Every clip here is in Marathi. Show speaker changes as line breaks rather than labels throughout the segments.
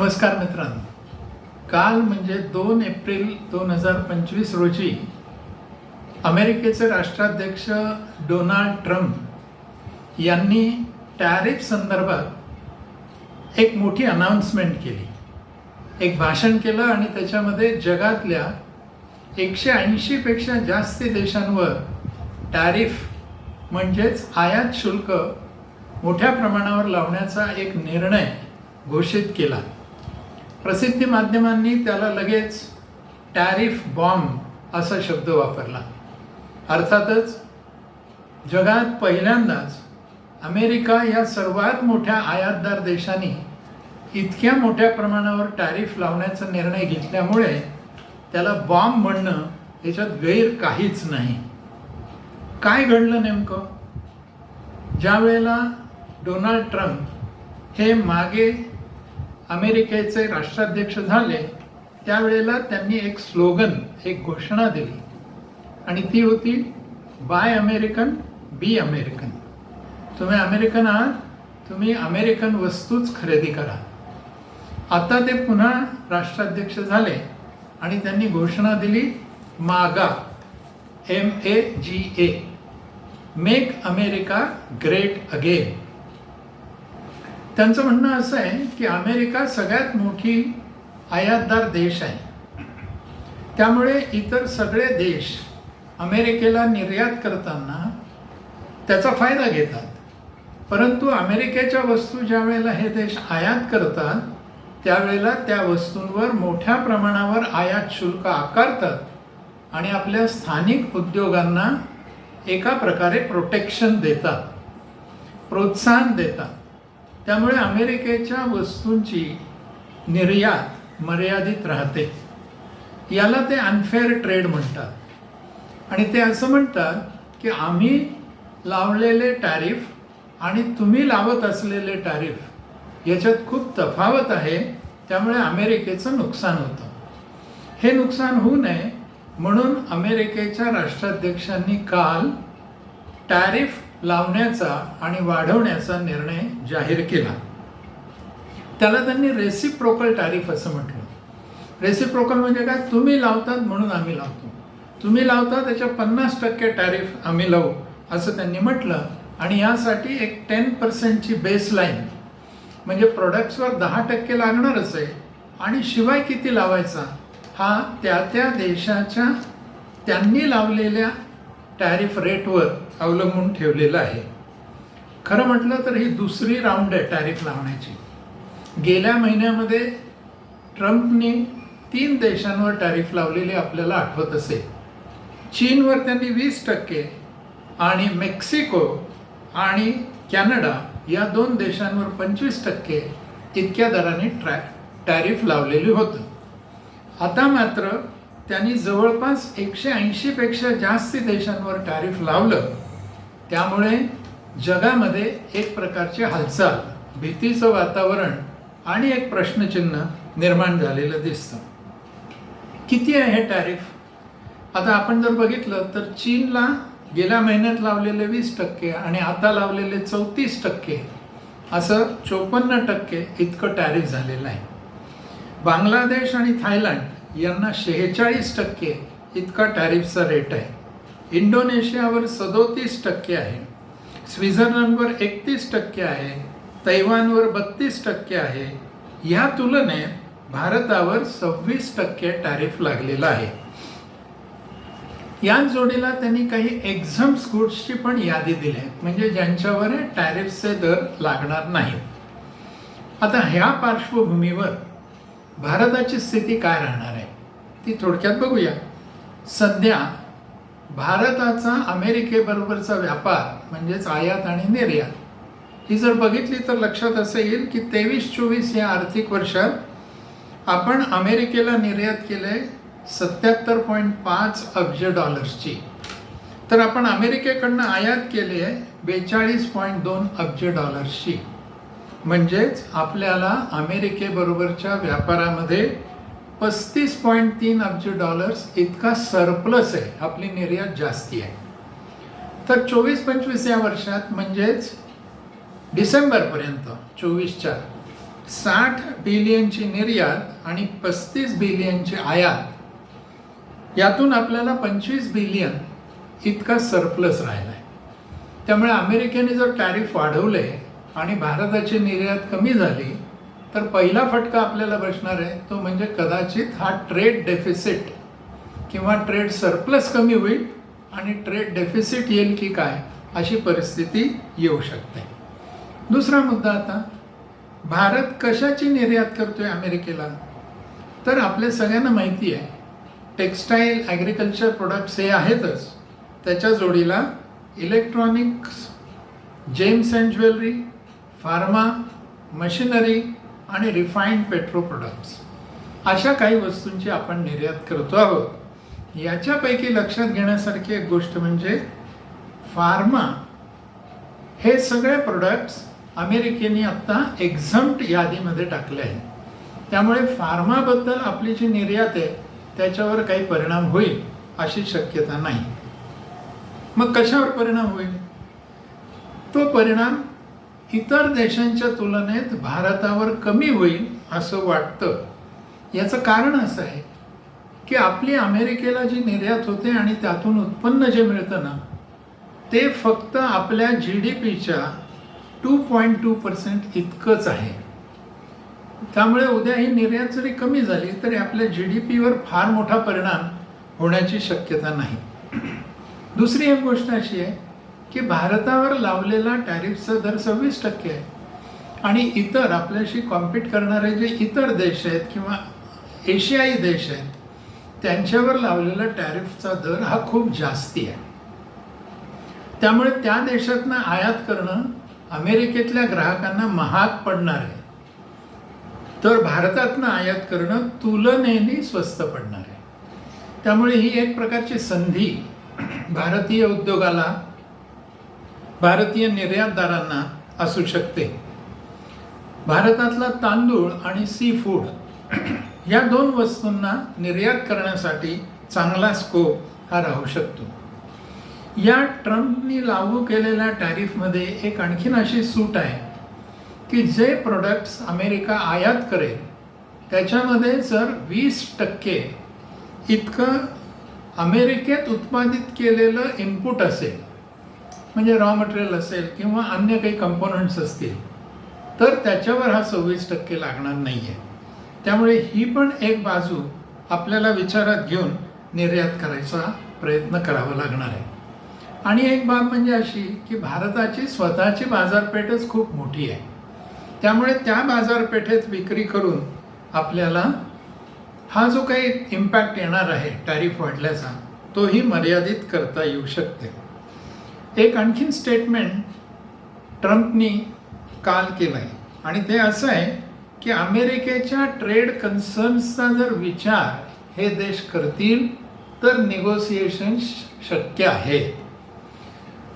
नमस्कार मित्रांनो. काल म्हणजे दोन एप्रिल दोन हजार पंचवीस रोजी अमेरिकेचे राष्ट्राध्यक्ष डोनाल्ड ट्रम्प यांनी टॅरिफ संदर्भात एक मोठी अनाउन्समेंट केली. एक भाषण केलं आणि त्याच्यामध्ये जगातल्या एकशे ऐंशीपेक्षा जास्त देशांवर टॅरिफ म्हणजेच आयात शुल्क मोठ्या प्रमाणावर लावण्याचा एक निर्णय घोषित केला. प्रसिद्धी माध्यमांनी त्याला लगेच टॅरिफ बॉम्ब असा शब्द वापरला. अर्थातच जगात पहिल्यांदाच अमेरिका या सर्वात मोठ्या आयातदार देशांनी इतक्या मोठ्या प्रमाणावर टॅरिफ लावण्याचा निर्णय घेतल्यामुळे त्याला बॉम्ब म्हणणं याच्यात गैर काहीच नाही. काय घडलं नेमकं? ज्या वेळेला डोनाल्ड ट्रम्प हे मागे अमेरिकेचे राष्ट्राध्यक्ष झाले त्यावेळेला त्यांनी एक स्लोगन एक घोषणा दिली. आणि ती होती बाय अमेरिकन बी अमेरिकन. तुम्ही अमेरिकन आहात तुम्ही अमेरिकन वस्तूच खरेदी करा. आता ते पुन्हा राष्ट्राध्यक्ष झाले आणि त्यांनी घोषणा दिली मागा M A G A make America great again. त्यांचं म्हणणं असं आहे की अमेरिका सगळ्यात मोठी आयातदार देश आहे. त्यामुळे इतर सगळे देश अमेरिकेला निर्यात करताना त्याचा फायदा घेतात. परंतु अमेरिकेच्या वस्तू ज्या वेळेला हे देश आयात करतात त्यावेळेला त्या वस्तूंवर मोठ्या प्रमाणावर आयात शुल्क आकारतात आणि आपल्या स्थानिक उद्योगांना एका प्रकारे प्रोटेक्शन देतात प्रोत्साहन देतात. त्यामुळे अमेरिकेच्या वस्तूंची निर्यात मर्यादित राहते. याला ते अनफेअर ट्रेड म्हणतात. आणि ते असं म्हणतात की आम्ही लावलेले टॅरिफ आणि तुम्ही लावत असलेले टॅरिफ याच्यात खूप तफावत आहे त्यामुळे अमेरिकेचं नुकसान होतं. हे नुकसान होऊ नये म्हणून अमेरिकेच्या राष्ट्राध्यक्षांनी काल टॅरिफ लावण्याचा आणि वाढवण्याचा निर्णय जाहीर केला. त्याला त्यांनी रेसिप्रोकल टॅरिफ असं म्हटलं. रेसिप्रोकल म्हणजे काय? तुम्ही लावतात म्हणून आम्ही लावतो. तुम्ही लावता त्याच्या पन्नास टक्के टॅरिफ आम्ही लावू असं त्यांनी म्हटलं. आणि यासाठी एक टेन पर्सेंटची बेसलाईन म्हणजे प्रोडक्ट्सवर दहा टक्के लागणारच आहे. आणि शिवाय किती लावायचा? हा त्या त्या देशाच्या त्यांनी लावलेल्या टॅरिफ रेटवर अवलंबून ठेवलेलं आहे. खरं म्हटलं तर ही दुसरी राऊंड आहे टॅरिफ लावण्याची. गेल्या महिन्यामध्ये ट्रम्पनी तीन देशांवर टॅरिफ लावलेली आपल्याला आठवत असेल. चीनवर त्यांनी वीस टक्के आणि मेक्सिको आणि कॅनडा या दोन देशांवर पंचवीस टक्के इतक्या दराने ट्रॅ टॅरिफ लावलेली होतं. आता मात्र त्यांनी जवळपास एकशे ऐंशीपेक्षा जास्त देशांवर टॅरिफ लावलं. त्यामुळे जगामध्ये एक प्रकारची हालचाल भीतीचं वातावरण आणि एक प्रश्नचिन्ह निर्माण झालेलं दिसतं. किती आहे हे टॅरिफ? आता आपण जर बघितलं तर चीनला गेल्या महिन्यात लावलेले वीस टक्के आणि आता लावलेले चौतीस टक्के असं चोपन्न टक्के इतकं टॅरिफ झालेलं आहे. बांगलादेश आणि थायलंड यांना शेहेचाळीस टक्के इतका टॅरिफचा रेट आहे. इंडोनेशियावर सदोतीस टक्के आहे. स्वित्झर्लंडवर एकतीस टक्के आहे. तैवानवर बत्तीस टक्के आहे. या तुलनेत भारतावर सव्वीस टक्के टॅरिफ लागलेला आहे. या जोडीला त्यांनी काही एक्झम्स गुड्सची पण यादी दिली. आहे म्हणजे ज्यांच्यावर टॅरिफचे दर लागणार नाहीत आता ह्या पार्श्वभूमीवर भारताची स्थिती काय राहणार आहे? ती थोडक्यात बघूया. सध्या भारताचा अमेरिकेबरोबरचा व्यापार म्हणजेच आयात आणि निर्यात ही जर बघितली तर लक्षात असं येईल की तेवीस चोवीस या आर्थिक वर्षात आपण अमेरिकेला निर्यात केले सत्याहत्तर पॉईंट पाच अब्ज डॉलर्सची. तर आपण अमेरिकेकडनं आयात केली आहे बेचाळीस पॉईंट दोन अब्ज डॉलर्सची. म्हणजेच आपल्याला अमेरिकेबरोबरच्या व्यापारामध्ये पस्तीस पॉईंट तीन अब्ज डॉलर्स इतका सरप्लस आहे. आपली निर्यात जास्ती आहे. तर चोवीस पंचवीस या वर्षात म्हणजेच डिसेंबरपर्यंत चोवीसच्या साठ बिलियनची निर्यात आणि पस्तीस बिलियनची आयात यातून आपल्याला पंचवीस बिलियन इतका सरप्लस राहिला आहे त्यामुळे अमेरिकेने जर टॅरिफ वाढवले आणि भारताची निर्यात कमी झाली तर पहिला फटका आपल्याला बसणार आहे तो म्हणजे कदाचित हा ट्रेड डेफिसिट किंवा ट्रेड सरप्लस कमी होईल आणि ट्रेड डेफिसिट येईल की काय अशी परिस्थिती येऊ शकते. दुसरा मुद्दा आता भारत कशाची निर्यात करतोय अमेरिकेला? तर आपल्या सगळ्यांना माहिती आहे टेक्स्टाईल ॲग्रिकल्चर प्रोडक्ट्स हे आहेतच. त्याच्या जोडीला electronics gems and jewellery pharma machinery आणि रिफाईंड पेट्रो प्रोडक्ट्स अशा काही वस्तूंची आपण निर्यात करतो आहोत. याच्यापैकी लक्षात घेण्यासारखी एक गोष्ट म्हणजे फार्मा हे सगळे प्रोडक्ट्स अमेरिकेने आत्ता एक्झम्प्ट यादीमध्ये टाकले आहेत. त्यामुळे फार्माबद्दल आपली जी निर्यात आहे त्याच्यावर काही परिणाम होईल अशी शक्यता नाही. मग कशावर परिणाम होईल? तो परिणाम इतर देशांच्या तुलनेत भारतावर कमी होईल असं वाटतं. याचं कारण असं आहे की आपली अमेरिकेला जी निर्यात होते आणि त्यातून उत्पन्न जे मिळतं ना ते फक्त आपल्या जी डी पीच्या टू पॉईंट टू पर्सेंट इतकंच आहे. त्यामुळे उद्या ही निर्यात जरी कमी झाली तरी आपल्या जी डी पीवर फार मोठा परिणाम होण्याची शक्यता नाही. दुसरी एक गोष्ट अशी आहे की भारतावर लावलेला टॅरिफचा दर सव्वीस टक्के आहे. आणि इतर आपल्याशी कॉम्पीट करणारे जे इतर देश आहेत किंवा एशियाई देश आहेत त्यांच्यावर लावलेला टॅरिफचा दर हा खूप जास्ती आहे. त्यामुळे त्या देशातनं आयात करणं अमेरिकेतल्या ग्राहकांना महाग पडणार आहे. तर भारतातनं आयात करणं तुलनेने स्वस्त पडणार आहे. त्यामुळे ही एक प्रकारची संधी भारतीय उद्योगाला भारतीय निर्यातदारांना असू शकते. भारतातला तांदूळ आणि सी फूड या दोन वस्तूंना निर्यात करण्यासाठी चांगला स्कोप हा राहू शकतो. या ट्रम्पनी लागू केलेल्या टॅरिफमध्ये एक आणखीन अशी सूट आहे की जे प्रोडक्ट्स अमेरिका आयात करेल त्याच्यामध्ये जर वीस टक्के इतकं अमेरिकेत उत्पादित केलेलं इनपुट असेल म्हणजे रॉ मटेरियल असेल किंवा अन्य काही कंपोनंट्स असतील तर त्याच्यावर हा सव्वीस टक्के लागणार नाही आहे त्यामुळे ही पण एक बाजू आपल्याला विचारात घेऊन निर्यात करायचा प्रयत्न करावा लागणार आहे. आणि एक बाब म्हणजे अशी की भारताची स्वतःची बाजारपेठच खूप मोठी आहे. त्यामुळे त्या बाजारपेठेत विक्री करून आपल्याला हा जो काही इम्पॅक्ट येणार आहे टॅरिफ वाढल्याचा तोही मर्यादित करता येऊ शकते. एक आणखीन स्टेटमेंट ट्रम्पनी काल केलं आहे आणि ते असं आहे की अमेरिकेच्या ट्रेड कन्सर्न्सचा जर विचार हे देश करतील तर निगोसिएशन शक्य आहे.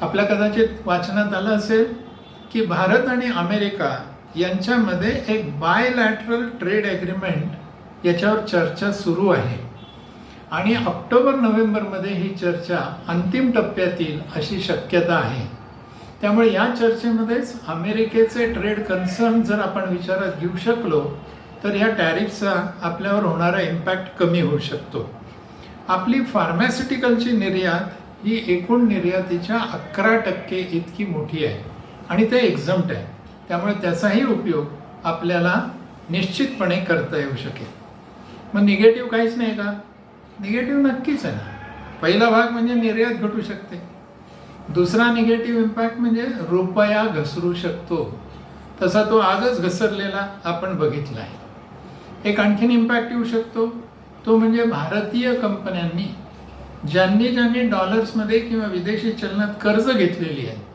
आपल्या कदाचित वाचनात आलं असेल की भारत आणि अमेरिका यांच्यामध्ये एक बायलॅटरल ट्रेड ॲग्रीमेंट याच्यावर चर्चा सुरू आहे. आणि ऑक्टोबर नोव्हेंबरमध्ये ही चर्चा अंतिम टप्प्यात येईल अशी शक्यता आहे. त्यामुळे या चर्चेमध्येच अमेरिकेचे ट्रेड कन्सर्न जर आपण विचारात घेऊ शकलो तर या टॅरिफचा आपल्यावर होणारा इम्पॅक्ट कमी होऊ शकतो. आपली फार्मास्युटिकलची निर्यात ही एकूण निर्यातीच्या अकरा टक्के इतकी मोठी आहे आणि ते एक्झम्प्ट आहे. त्यामुळे त्याचाही उपयोग आपल्याला निश्चितपणे करता येऊ शकेल. मग निगेटिव्ह काहीच नाही का? निगेटिव्ह नक्कीच आहे. ना पहिला भाग म्हणजे निर्यात घटू शकते. दुसरा निगेटिव्ह इम्पॅक्ट म्हणजे रुपया घसरू शकतो. तसा तो आजच घसरलेला आपण बघितला आहे. एक आणखीन इम्पॅक्ट येऊ शकतो. तो म्हणजे भारतीय कंपन्यांनी ज्यांनी ज्यांनी डॉलर्समध्ये किंवा विदेशी चलनात कर्ज घेतलेली आहे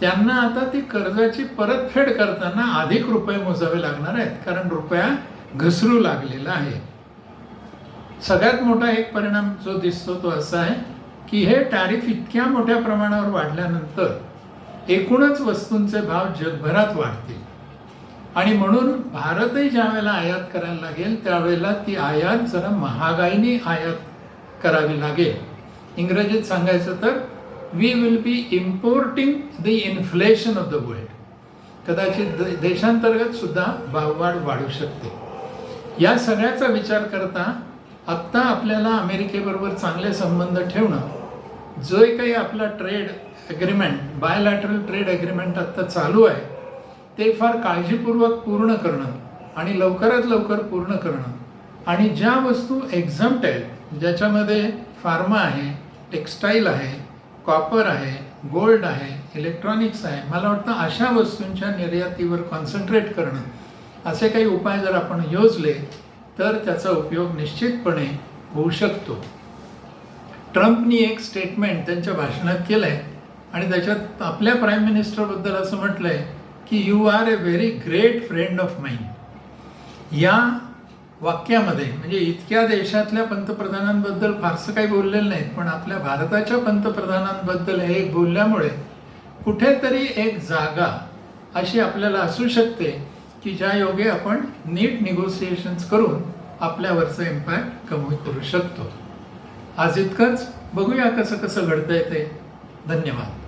त्यांना आता ती कर्जाची परतफेड करताना अधिक रुपये मोजावे लागणार आहेत. कारण रुपया घसरू लागलेला आहे. सगळ्यात मोठा एक परिणाम जो दिसतो तो असा आहे की हे टॅरिफ इतक्या मोठ्या प्रमाणावर वाढल्यानंतर एकूणच वस्तूंचे भाव जगभरात वाढतील. आणि म्हणून भारतही ज्या वेळेला आयात करायला लागेल त्यावेळेला ती आयात जरा महागाईने आयात करावी लागेल. इंग्रजीत सांगायचं तर we will be importing the inflation of the world कदाचित देशांतर्गत सुद्धा भाववाढ वाढू शकते. या सगळ्याचा विचार करता आत्ता आपल्याला अमेरिकेबरोबर चांगले संबंध ठेवणं जो काही आपला trade agreement bilateral trade agreement आत्ता चालू आहे ते फार काळजीपूर्वक पूर्ण करणं आणि लवकरात लवकर पूर्ण करणं. आणि ज्या वस्तू एक्झम्प्ट आहेत ज्याच्यामध्ये फार्मा आहे टेक्स्टाईल आहे कॉपर आहे गोल्ड आहे इलेक्ट्रॉनिक्स आहे मला वाटतं अशा वस्तूंच्या निर्यातीवर कॉन्सन्ट्रेट करणं असे काही उपाय जर आपण योजले तर त्याचा उपयोग निश्चितपणे होऊ शकतो. ट्रम्पनी एक स्टेटमेंट त्यांच्या भाषणात केलं आहे आणि त्याच्यात आपल्या प्राईम मिनिस्टरबद्दल असं म्हटलं आहे की you are a very great friend of mind या वाक्यामध्ये म्हणजे इतक्या देशातल्या पंतप्रधानांबद्दल फारसं काही बोललेलं नाहीत पण आपल्या भारताच्या पंतप्रधानांबद्दल हे एक बोलल्यामुळे कुठेतरी एक जागा अशी आपल्याला असू शकते की ज्या योगे आपण नीट निगोसिएशन्स करून आपल्यावरचं इम्पॅक्ट कमी करू शकतो. आज इतकंच. बघूया कसं कसं घडतं ते. धन्यवाद.